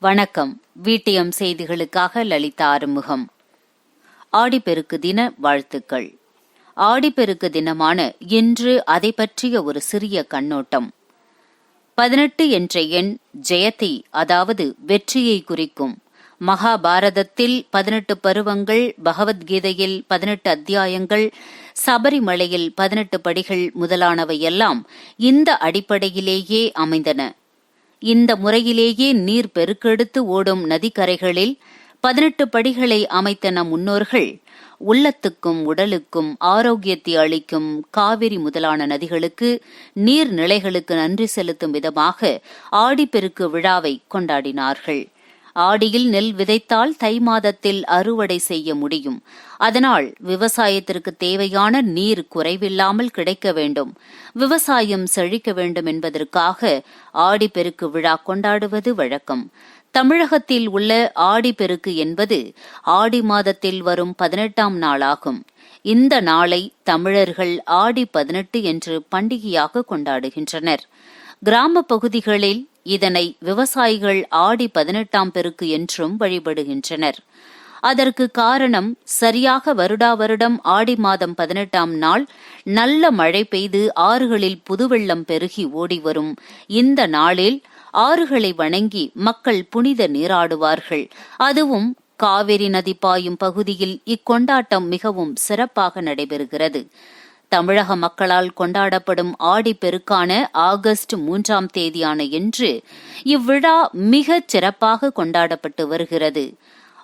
வணக்கம். வீட்டியம் செய்திகளுக்காக லலிதா ஆறுமுகம். ஆடிப்பெருக்கு தின வாழ்த்துக்கள். ஆடிப்பெருக்கு தினமான இன்று அதை பற்றிய ஒரு சிறிய கண்ணோட்டம். பதினெட்டு என்ற எண் ஜெயத்தை அதாவது வெற்றியை குறிக்கும். மகாபாரதத்தில் பதினெட்டு பருவங்கள் பகவத்கீதையில் பதினெட்டு அத்தியாயங்கள் சபரிமலையில் பதினெட்டு படிகள் முதலானவையெல்லாம் இந்த அடிப்படையிலேயே அமைந்தன. இந்த முறையிலேயே நீர் பெருக்கெடுத்து ஓடும் நதிக்கரைகளில் பதினெட்டு படிகளை அமைத்த நம் முன்னோர்கள் உள்ளத்துக்கும் உடலுக்கும் ஆரோக்கியத்தை அளிக்கும் காவிரி முதலான நதிகளுக்கு நீர்நிலைகளுக்கு நன்றி செலுத்தும் விதமாக ஆடிப்பெருக்கு விழாவை கொண்டாடினார்கள். ஆடியில் நெல் விதைத்தால் தை மாதத்தில் அறுவடை செய்ய முடியும். அதனால் விவசாயத்திற்கு தேவையான நீர் குறைவில்லாமல் கிடைக்க வேண்டும். விவசாயம் செழிக்க வேண்டும் என்பதற்காக ஆடிப்பெருக்கு விழா கொண்டாடுவது வழக்கம். தமிழகத்தில் உள்ள ஆடிப்பெருக்கு என்பது ஆடி மாதத்தில் வரும் பதினெட்டாம் நாளாகும். இந்த நாளை தமிழர்கள் ஆடி பதினெட்டு என்று பண்டிகையாக கொண்டாடுகின்றனர். கிராம பகுதிகளில் இதனை விவசாயிகள் ஆடி பதினெட்டாம் பெருக்கு என்றும் வழிபடுகின்றனர். அதற்கு காரணம் சரியாக வருடா வருடம் ஆடி மாதம் பதினெட்டாம் நாள் நல்ல மழை பெய்து ஆறுகளில் புதுவெள்ளம் பெருகி ஓடிவரும். இந்த நாளில் ஆறுகளை வணங்கி மக்கள் புனித நீராடுவார்கள். அதுவும் காவிரி நதி பாயும் பகுதியில் இக்கொண்டாட்டம் மிகவும் சிறப்பாக நடைபெறுகிறது. தமிழக மக்களால் கொண்டாடப்படும் ஆடி பெருக்கான ஆகஸ்ட் மூன்றாம் தேதியான இன்று இவ்விழா மிகச் சிறப்பாக கொண்டாடப்பட்டு வருகிறது.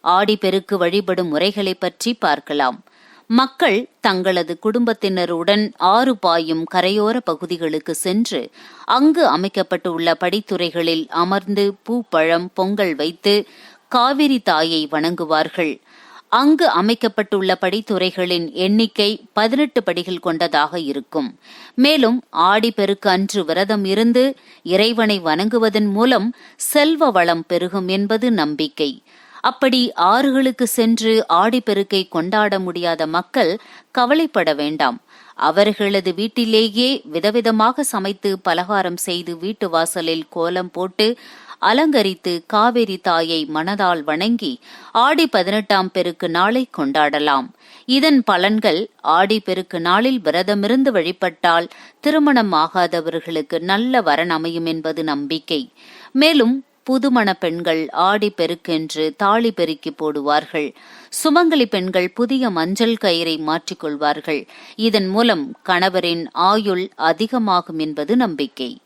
ஆடி பெருக்கு வழிபடும் முறைகளை பற்றி பார்க்கலாம். மக்கள் தங்களது குடும்பத்தினருடன் ஆறு பாயும் கரையோர பகுதிகளுக்கு சென்று அங்கு அமைக்கப்பட்டுள்ள படித்துறைகளில் அமர்ந்து பூப்பழம் பொங்கல் வைத்து காவிரி தாயை வணங்குவார்கள். அங்கு அமைக்கப்பட்டுள்ள படித்துறைகளின் எண்ணிக்கை பதினெட்டு படிகள் கொண்டதாக இருக்கும். மேலும் ஆடி பெருக்கு அன்று விரதம் இருந்து இறைவனை வணங்குவதன் மூலம் செல்வ வளம் பெருகும் என்பது நம்பிக்கை. அப்படி ஆறுகளுக்கு சென்று ஆடிப்பெருக்கை கொண்டாட முடியாத மக்கள் கவலைப்பட வேண்டாம். அவர்களது வீட்டிலேயே விதவிதமாக சமைத்து பலகாரம் செய்து வீட்டு வாசலில் கோலம் போட்டு அலங்கரித்து காவேரி தாயை மனதால் வணங்கி ஆடி பதினெட்டாம் பெருக்கு நாளை கொண்டாடலாம். இதன் பலன்கள் ஆடி பெருக்கு நாளில் விரதமிருந்து வழிபட்டால் திருமணம் ஆகாதவர்களுக்கு நல்ல வரன் அமையும் என்பது நம்பிக்கை. மேலும் புதுமண பெண்கள் ஆடி பெருக்கென்று தாலி பெருக்கி போடுவார்கள். சுமங்கலி பெண்கள் புதிய மஞ்சள் கயிறை மாற்றிக்கொள்வார்கள். இதன் மூலம் கணவரின் ஆயுள் அதிகமாகும் என்பது நம்பிக்கை.